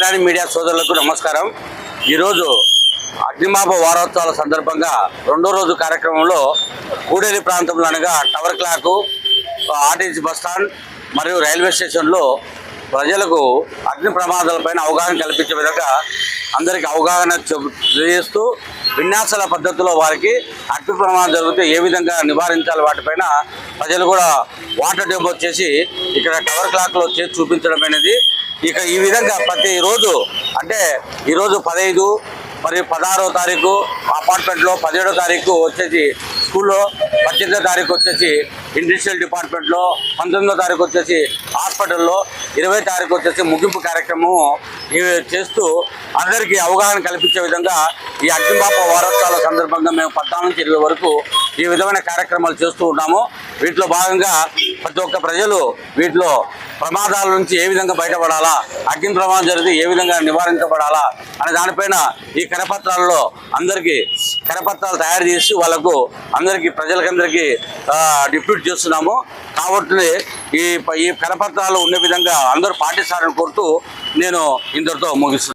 Electronic media సోదరులకు నమస్కారం. ఈరోజు అగ్నిమాప వారోత్సవాల సందర్భంగా రెండో రోజు కార్యక్రమంలో కూడేలి ప్రాంతంలో అనగా tower clock RTC bus stand మరియు రైల్వే స్టేషన్లో ప్రజలకు అగ్ని ప్రమాదాలపైన అవగాహన కల్పించే విధంగా అందరికీ అవగాహన చేస్తూ విన్యాసాల పద్ధతిలో వారికి అగ్ని ప్రమాదం జరిగితే ఏ విధంగా నివారించాలి వాటిపైన ప్రజలు కూడా వాటర్ డెమో చేసి ఇక్కడ టవర్ క్లాక్లో చేసి చూపించడం అనేది ఇక ఈ విధంగా ప్రతి రోజు అంటే ఈరోజు పదహైదు మరియు పదహారో తారీఖు అపార్ట్మెంట్లో పదిహేడో తారీఖు వచ్చేసి స్కూల్లో పద్దెనిమిదో తారీఖు వచ్చేసి ఇండస్ట్రియల్ డిపార్ట్మెంట్లో పంతొమ్మిదో తారీఖు వచ్చేసి హాస్పిటల్లో ఇరవై తారీఖు వచ్చేసి ముగింపు కార్యక్రమం చేస్తూ అందరికీ అవగాహన కల్పించే విధంగా ఈ అగ్నిపాప వారోత్సవాల సందర్భంగా మేము పద్నాలుగు నుంచి ఇరవై వరకు ఈ విధమైన కార్యక్రమాలు చేస్తూ ఉన్నాము. వీటిలో భాగంగా ప్రతి ఒక్క ప్రజలు వీటిలో ప్రమాదాల నుంచి ఏ విధంగా బయటపడాలా అగ్ని ప్రమాదం జరిగితే ఏ విధంగా నివారించబడాలా అనే దానిపైన ఈ కరపత్రాల్లో అందరికీ కరపత్రాలు తయారు చేసి వాళ్ళకు అందరికీ ప్రజలకందరికీ డిప్యూట్ చేస్తున్నాము. కాబట్టి ఈ ఈ కరపత్రాలు ఉండే విధంగా అందరూ పాటిస్తారని కోరుతూ నేను ఇందరితో ముగిస్తున్నాను.